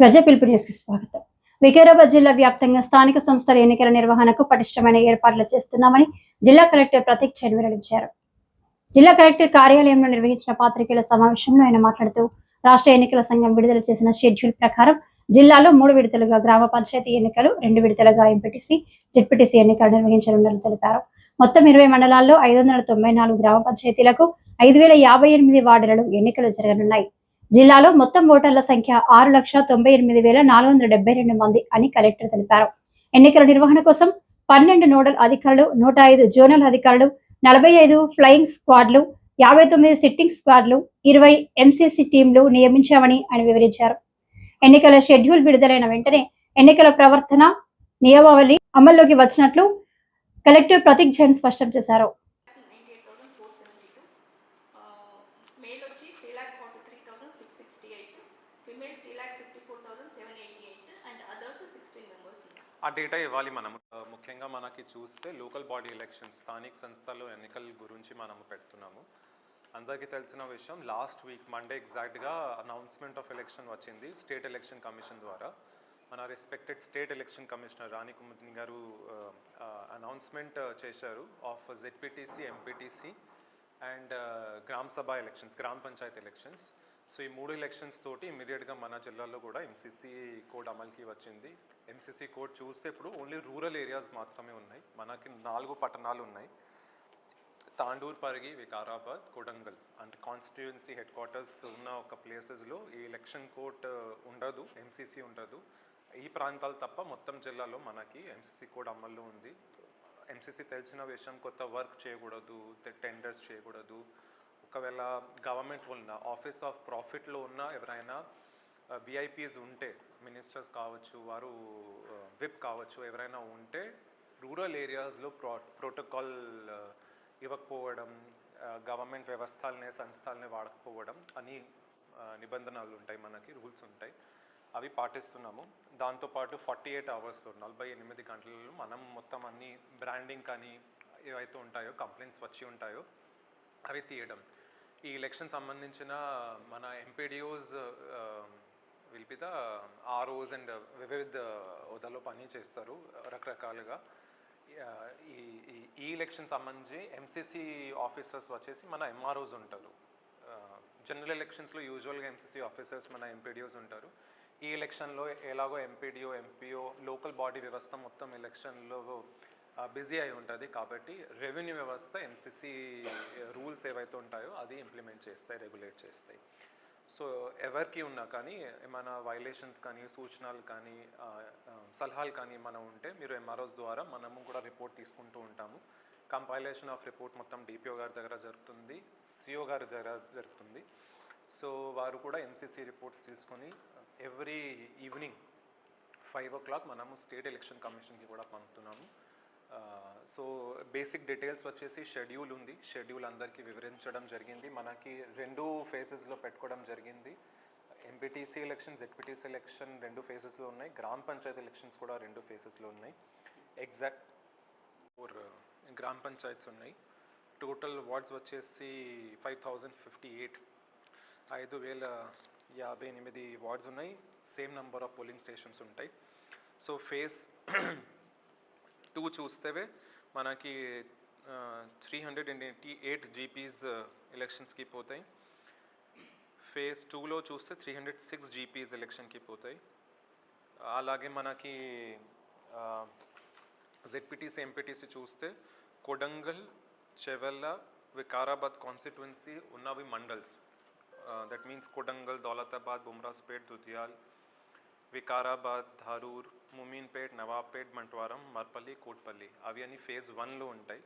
ప్రజా పిలుపు న్యూస్కి స్వాగతం. వికారాబాద్ జిల్లా వ్యాప్తంగా స్థానిక సంస్థల ఎన్నికల నిర్వహణకు పటిష్టమైన ఏర్పాట్లు చేస్తున్నామని జిల్లా కలెక్టర్ ప్రతీక్ చైన్ వెల్లడించారు. జిల్లా కలెక్టర్ కార్యాలయంలో నిర్వహించిన పాత్రికేయుల సమావేశంలో ఆయన మాట్లాడుతూ రాష్ట్ర ఎన్నికల సంఘం విడుదల చేసిన షెడ్యూల్ ప్రకారం జిల్లాలో మూడు విడతలుగా గ్రామ పంచాయతీ ఎన్నికలు రెండు విడతలుగా ఎంపీటీసీ జెడ్పీటీసీ ఎన్నికలు నిర్వహించనున్నట్లు తెలిపారు. మొత్తం ఇరవై మండలాల్లో ఐదు వందల తొంభై నాలుగు గ్రామ పంచాయతీలకు ఐదు వేల యాభై ఎనిమిది వార్డులలో ఎన్నికలు జరగనున్నాయి. జిల్లాలో మొత్తం ఓటర్ల సంఖ్య ఆరు లక్ష తొంభై ఎనిమిది వేల నాలుగు వందల డెబ్బై రెండు మంది అని కలెక్టర్ తెలిపారు. ఎన్నికల నిర్వహణ కోసం పన్నెండు నోడల్ అధికారులు నూట ఐదు జోనల్ అధికారులు నలభై ఐదు ఫ్లయింగ్ స్క్వాడ్లు యాభై తొమ్మిది సిట్టింగ్ స్క్వాడ్లు ఇరవై ఎంసీసీ టీంలు నియమించామని ఆయన వివరించారు. ఎన్నికల షెడ్యూల్ విడుదలైన వెంటనే ఎన్నికల ప్రవర్తన నియమావళి అమల్లోకి వచ్చినట్లు కలెక్టర్ ప్రతీక్ జైన్ స్పష్టం చేశారు ninety eight thousand four seventy two male వచ్చి three lakh forty three thousand six sixty eight female three lakh fifty four thousand seven eighty eight and others sixteen members ఉన్నారు ఆ డేటా ఇవ్వాలి మనం ముఖ్యంగా మనకి చూస్తే లోకల్ బాడీ ఎలక్షన్స్ స్థానిక సంస్థలు ఎన్నికల గురించి మనము పెడుతున్నాము. అందరికీ తెలిసిన విషయం లాస్ట్ వీక్ మండే ఎగ్జాక్ట్గా అనౌన్స్మెంట్ ఆఫ్ ఎలక్షన్ వచ్చింది స్టేట్ ఎలక్షన్ కమిషన్ ద్వారా. మన respected state election commissioner Rani Kumudini garu announcement చేశారు ఆఫ్ జెడ్పీటీసీ ఎంపీటీసీ అండ్ గ్రామ సభ ఎలక్షన్స్ గ్రామ పంచాయత్ ఎలక్షన్స్ సో ఈ మూడు ఎలక్షన్స్ తోటి ఇమీడియట్గా మన జిల్లాలో కూడా ఎంసీసీ కోడ్ అమలుకి వచ్చింది. ఎంసీసీ కోడ్ చూస్తే ఇప్పుడు ఓన్లీ రూరల్ ఏరియాస్ మాత్రమే ఉన్నాయి. మనకి నాలుగు పట్టణాలు ఉన్నాయి. తాండూర్ పరిగి వికారాబాద్ కొడంగల్ అంటే కాన్స్టిట్యుయెన్సీ హెడ్ క్వార్టర్స్ ఉన్న ఒక ప్లేసెస్లో ఈ ఎలక్షన్ కోర్ట్ ఉండదు ఎంసీసీ ఉండదు. ఈ ప్రాంతాలు తప్ప మొత్తం జిల్లాలో మనకి ఎంసీసీ కోడ్ అమల్లో ఉంది. ఎంసీసీ తెలిసిన విషయం కొత్త వర్క్ చేయకూడదు టెండర్స్ చేయకూడదు. ఒకవేళ గవర్నమెంట్ ఉన్న ఆఫీస్ ఆఫ్ ప్రాఫిట్లో ఉన్న ఎవరైనా విఐపీస్ ఉంటే మినిస్టర్స్ కావచ్చు వారు విప్ కావచ్చు ఎవరైనా ఉంటే రూరల్ ఏరియాస్లో ప్రో ప్రోటోకాల్ ఇవ్వకపోవడం గవర్నమెంట్ వ్యవస్థలనే సంస్థలనే వాడకపోవడం అని నిబంధనలు ఉంటాయి మనకి రూల్స్ ఉంటాయి. అవి పాటిస్తున్నాము. దాంతోపాటు ఫార్టీ ఎయిట్ అవర్స్లో నలభై ఎనిమిది గంటలలో మనం మొత్తం అన్ని బ్రాండింగ్ కానీ ఏవైతే ఉంటాయో కంప్లైంట్స్ వచ్చి ఉంటాయో అవి తీయడం. ఈ ఎలక్షన్ సంబంధించిన మన MPDOs will be the ROs and వివిధ హోదాలో పని చేస్తారు రకరకాలుగా. ఈ ఈ- ఎలక్షన్ సంబంధించి ఎంసీసీ ఆఫీసర్స్ వచ్చేసి మన ఎంఆర్ఓస్ ఉంటారు. జనరల్ ఎలక్షన్స్లో యూజువల్గా ఎంసీసీ ఆఫీసర్స్ మన ఎంపీడిఓస్ ఉంటారు. ఈ ఎలక్షన్లో ఎలాగో ఎంపీడీఓ ఎంపీఓ లోకల్ బాడీ వ్యవస్థ మొత్తం ఎలక్షన్లో బిజీ అయి ఉంటుంది కాబట్టి రెవెన్యూ వ్యవస్థ ఎంసీసీ రూల్స్ ఏవైతే ఉంటాయో అది ఇంప్లిమెంట్ చేస్తాయి రెగ్యులేట్ చేస్తాయి. సో ఎవరికి ఉన్నా కానీ ఏమైనా వైలేషన్స్ కానీ సూచనలు కానీ సలహాలు కానీ ఏమైనా ఉంటే మీరు ఎంఆర్ఓస్ ద్వారా మనము కూడా రిపోర్ట్ తీసుకుంటూ ఉంటాము. కంపైలేషన్ ఆఫ్ రిపోర్ట్ మొత్తం డిపిఓ గారి దగ్గర జరుగుతుంది సిఓ గారి దగ్గర జరుగుతుంది. సో వారు కూడా ఎంసీసీ రిపోర్ట్స్ తీసుకొని every evening five o'clock మనము స్టేట్ ఎలక్షన్ కమిషన్కి కూడా పంపుతున్నాము. సో బేసిక్ డీటెయిల్స్ వచ్చేసి షెడ్యూల్ ఉంది. షెడ్యూల్ అందరికీ వివరించడం జరిగింది. మనకి రెండు ఫేజెస్లో పెట్టుకోవడం జరిగింది. ఎంపీటీసీ ఎలక్షన్స్ జెడ్పీటీసీ ఎలక్షన్ రెండు ఫేజెస్లో ఉన్నాయి. గ్రామ పంచాయతీ ఎలక్షన్స్ కూడా రెండు ఫేజెస్లో ఉన్నాయి. ఎగ్జాక్ట్ ఫోర్ uh, గ్రామ పంచాయత్స్ ఉన్నాయి. టోటల్ వార్డ్స్ వచ్చేసి ఫైవ్ థౌజండ్ ఫిఫ్టీ ఎయిట్ ఐదు వేల యాభై ఎనిమిది వార్డ్స్ ఉన్నాయి. Same number of polling stations ఉంటాయి. సో ఫేస్ టూ చూస్తే మనకి three hundred and eighty eight GPs ఎలక్షన్స్కి పోతాయి. ఫేజ్ టూలో చూస్తే త్రీ హండ్రెడ్ సిక్స్ జీపీస్ ఎలక్షన్కి పోతాయి. అలాగే మనకి జెడ్పీటీసీ ఎంపీటీసీ చూస్తే కొడంగల్ చెవెల్ల వికారాబాద్ కాన్స్టిట్యున్సీ ఉన్నవి మండల్స్. దట్ మీన్స్ కొడంగల్ దౌలతాబాద్ బుమ్రాస్పేట్ దుధియాల్ వికారాబాద్ ధారూర్ ముమీన్పేట్ నవాబ్పేట్ మంటవారం మర్పల్లి కోట్పల్లి అవి అన్ని ఫేజ్ వన్లో ఉంటాయి.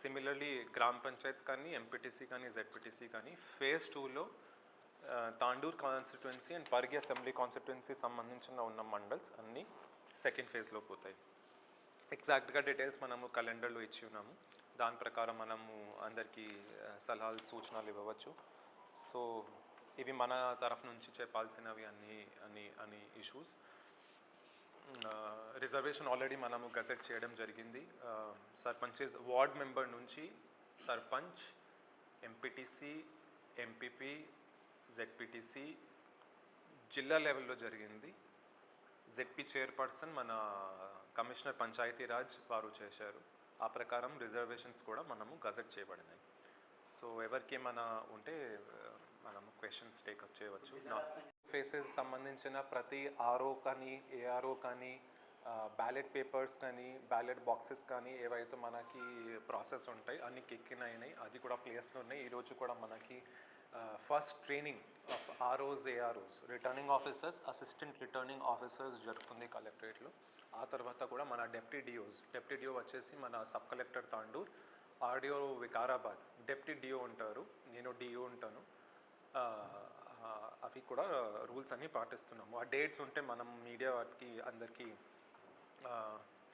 సిమిలర్లీ గ్రామ పంచాయత్స్ కానీ ఎంపీటీసీ కానీ జెడ్పీటీసీ కానీ ఫేజ్ టూలో Tandur constituency and Pargi assembly constituency సంబంధించిన ఉన్న మండల్స్ అన్నీ సెకండ్ ఫేజ్లో పోతాయి. ఎగ్జాక్ట్గా డీటెయిల్స్ మనము క్యాలెండర్లో ఇచ్చి ఉన్నాము. దాని ప్రకారం మనము అందరికీ సలహాలు సూచనలు ఇవ్వవచ్చు. సో ఇవి మన తరఫు నుంచి చెప్పాల్సినవి అన్ని అని అని ఇష్యూస్ రిజర్వేషన్ ఆల్రెడీ మనము గజెట్ చేయడం జరిగింది. సర్పంచెస్ వార్డ్ మెంబర్ నుంచి సర్పంచ్ ఎంపీటీసీ ఎంపీపీ జెడ్పీటీసీ జిల్లా లెవెల్లో జరిగింది. జెడ్పీ చైర్పర్సన్ మన కమిషనర్ పంచాయతీరాజ్ వారు చేశారు. ఆ ప్రకారం రిజర్వేషన్స్ కూడా మనము గజెట్ చేయబడినాయి. సో ఎవరికి ఏమైనా ఉంటే మనము మనం క్వశ్చన్స్ టేకప్ చేయవచ్చు. నా ఫేసెస్ సంబంధించిన ప్రతి ఆర్ఓ కానీ ఏఆర్ఓ కానీ బ్యాలెట్ పేపర్స్ కానీ బ్యాలెట్ బాక్సెస్ కానీ ఏవైతే మనకి ప్రాసెస్ ఉంటాయి అన్ని కిక్కినాయి అది కూడా ప్లేస్లో ఉన్నాయి. ఈరోజు కూడా మనకి first training of ROs AROs returning officers assistant returning officers జరుగుతుంది కలెక్టరేట్లో ఆ తర్వాత కూడా మన డెప్యూటీ డిఓస్ డెప్యూటీ డిఓ వచ్చేసి మన sub collector Tandur. RDO Vikarabad. Deputy DO ఉంటారు. నేను డిఓ ఉంటాను. అవి కూడా రూల్స్ అన్నీ పాటిస్తున్నాము. ఆ డేట్స్ ఉంటే మనం మీడియా వారికి అందరికీ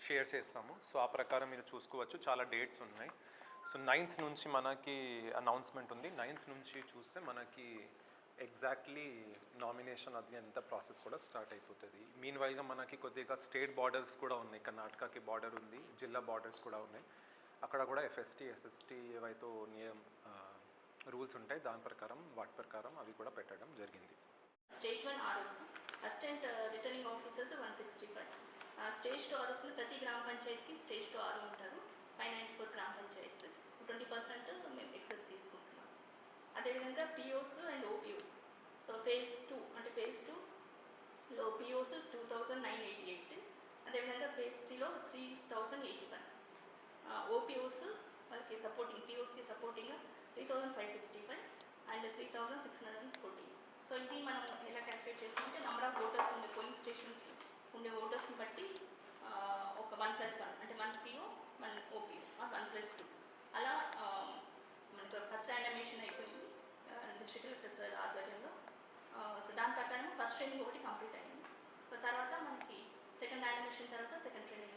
షేర్ చేస్తాము. సో ఆ ప్రకారం మీరు చూసుకోవచ్చు. చాలా డేట్స్ ఉన్నాయి. సో నైన్త్ నుంచి మనకి అనౌన్స్మెంట్ ఉంది. నైన్త్ నుంచి చూస్తే మనకి ఎగ్జాక్ట్లీ నామినేషన్ అది అంత ప్రాసెస్ కూడా స్టార్ట్ అయిపోతుంది. మీన్ వైల్గా మనకి కొద్దిగా స్టేట్ బార్డర్స్ కూడా ఉన్నాయి. కర్ణాటకకి బార్డర్ ఉంది. జిల్లా బార్డర్స్ కూడా ఉన్నాయి. అక్కడ కూడా ఎఫ్ఎస్టీ ఎస్ఎస్టీ ఏవైతే నియమ్ రూల్స్ ఉంటాయి దాని ప్రకారం వాటి ప్రకారం అవి కూడా పెట్టడం జరిగింది. Stage one RS assistant uh, returning officers one sixty five. Stage two ఆర్ఓస్లో ప్రతి గ్రామ పంచాయతీకి స్టేజ్ టూ ఆర్ఓ ఉంటారు ఫైవ్ నైంటీ ఫోర్ గ్రామ పంచాయతీస్. ట్వంటీ పర్సెంట్ మేము ఎక్సెస్ తీసుకుంటున్నాం. అదేవిధంగా POs and OPOs. So phase two అంటే ఫేజ్ టూలో POs two thousand nine eighty eight. అదేవిధంగా ఫేజ్ త్రీలో three thousand eighty one. OPOs వాళ్ళకి supporting పిఓస్కి supporting three thousand five sixty five and three thousand six hundred and fourteen so ఇది మనం ఎలా calculate చేస్తామంటే number of voters ఉండే polling stations ఉండే ఓటర్స్ని బట్టి ఒక వన్ ప్లస్ వన్ అంటే one PO one OPO one plus two అలా ఆ, మనకు ఫస్ట్ ర్యాండమేషన్ అయిపోయింది డిస్ట్రిక్ట్ కలెక్టర్ సార్ ఆధ్వర్యంలో. సో దాని ప్రకారం ఫస్ట్ ట్రైనింగ్ ఒకటి కంప్లీట్ అయింది. సో తర్వాత మనకి సెకండ్ ర్యాండమేషన్ తర్వాత సెకండ్ ట్రైనింగ్